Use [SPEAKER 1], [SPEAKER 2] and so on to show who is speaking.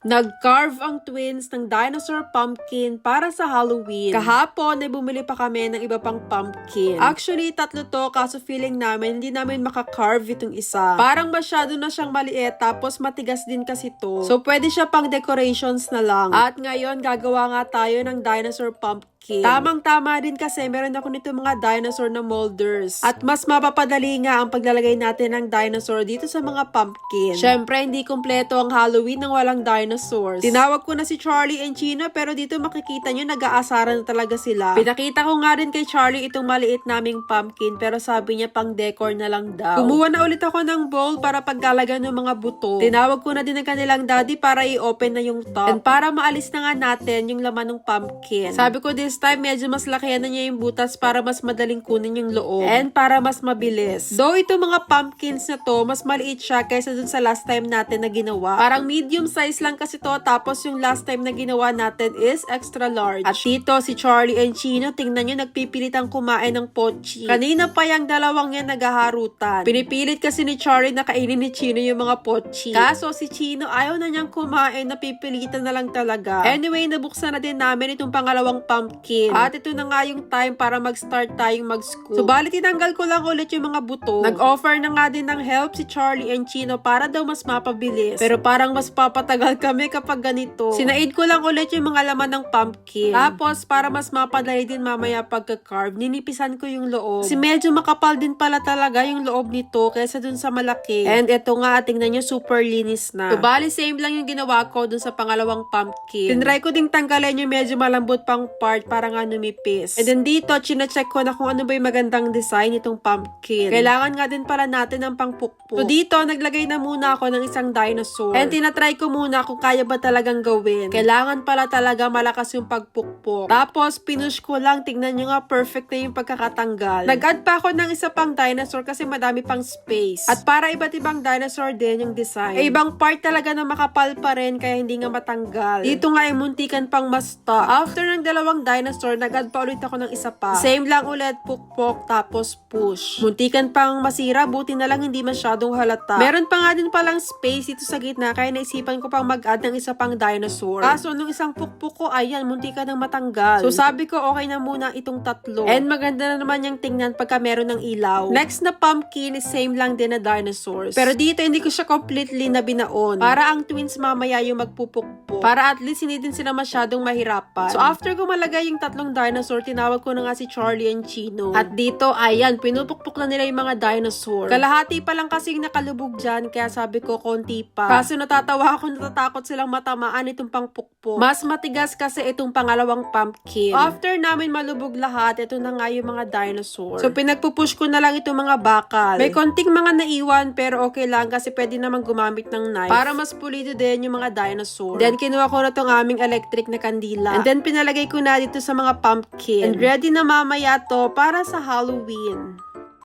[SPEAKER 1] Nag-carve ang twins ng dinosaur pumpkin para sa Halloween. Kahapon ay bumili pa kami ng iba pang pumpkin. Actually, tatlo to kaso feeling namin hindi namin maka-carve itong isa. Parang masyado na siyang maliit tapos matigas din kasi to. So pwede siya pang decorations na lang. At ngayon gagawa nga tayo ng dinosaur pumpkin. Tamang-tama din kasi meron ako nito mga dinosaur na molders. At mas mapapadali nga ang paglalagay natin ng dinosaur dito sa mga pumpkin. Syempre, hindi kumpleto ang Halloween nang walang dinosaurs. Tinawag ko na si Charlie and Chino pero dito makikita nyo nag-aasaran na talaga sila. Pinakita ko nga rin kay Charlie itong maliit naming pumpkin pero sabi niya pang decor na lang daw. Kumuha na ulit ako ng bowl para paglalagyan ng mga buto. Tinawag ko na din ang kanilang daddy para i-open na yung top. And para maalis na nga natin yung laman ng pumpkin. Sabi ko this time medyo mas lakihan na niya yung butas para mas madaling kunin yung loob. And para mas mabilis. Though ito mga pumpkins na to, mas maliit siya kaysa dun sa last time natin na ginawa. Parang medium size lang kasi to tapos yung last time na ginawa natin is extra large. At dito si Charlie and Chino, tingnan nyo nagpipilitang kumain ng pochi. Kanina pa yung dalawang yan nagaharutan. Pinipilit kasi ni Charlie na kainin ni Chino yung mga pochi. Kaso si Chino ayaw na niyang kumain, napipilitan na lang talaga. Anyway, nabuksan na din namin itong pangalawang pumpkin. At ito na nga yung time para mag-start tayong mag-scoop. Subalit tinanggal ko lang ulit yung mga buto. Nag-offer na nga din ng help si Charlie and Chino para daw mas mapabilis. Pero parang mas papatagal kami kapag ganito. Sinaid ko lang ulit yung mga laman ng pumpkin. Tapos, para mas mapadali din mamaya pagka-carve, ninipisan ko yung loob. Kasi medyo makapal din pala talaga yung loob nito kaysa dun sa malaki. And ito nga, tingnan nyo, super linis na. So, bali, same lang yung ginawa ko dun sa pangalawang pumpkin. Tinry ko ding tanggalin yung medyo malambot pang part para nga numipis. And then dito, chine-check ko na kung ano ba yung magandang design itong pumpkin. Kailangan nga din pala natin ng pangpukpok. So dito, naglagay na muna ako ng isang dinosaur. And tinatry ko muna kung kaya ba talagang gawin. Kailangan pala talaga malakas yung pagpukpok. Tapos, pinush ko lang. Tingnan nyo nga, perfect na yung pagkakatanggal. Nag-add pa ako ng isa pang dinosaur kasi madami pang space. At para iba't ibang dinosaur din yung design. Eh, ibang part talaga na makapal pa rin kaya hindi nga matanggal. Dito nga ay muntikan pang masta. After ng dalawang dinosaur, nag-add pa ulit ako ng isa pa. Same lang ulit, pukpok, tapos push. Muntikan pang masira, buti na lang hindi masyadong halata. Meron pa nga din palang space dito sa gitna, kaya naisipan ko pang mag-add ng isa pang dinosaur. Kaso nung isang pukpok ko, ayan, muntikan ng matanggal. So sabi ko, okay na muna itong tatlo. And maganda na naman yung tingnan pagka meron ng ilaw. Next na pumpkin same lang din na dinosaurs. Pero dito, hindi ko siya completely na binaon. Para ang twins mamaya yung magpupukpok. Para at least hindi din sila masyadong mahirapan. So after ko malagay yung tatlong dinosaur, tinawag ko na nga si Charlie and Chino. At dito, ayan, pinupukpok na nila yung mga dinosaur. Kalahati pa lang kasi yung nakalubog dyan, kaya sabi ko, konti pa. Kaso natatawa ako, natatakot silang matamaan itong pangpukpok. Mas matigas kasi itong pangalawang pumpkin. After namin malubog lahat, ito na nga yung mga dinosaur. So pinagpupush ko na lang itong mga bakal. May konting mga naiwan, pero okay lang kasi pwede naman gumamit ng knife. Para mas pulido din yung mga dinosaur. Then kinuha ko na tong aming electric na kandila. And then pinalagay ko na dito sa mga pumpkin. And ready na mamaya to para sa Halloween.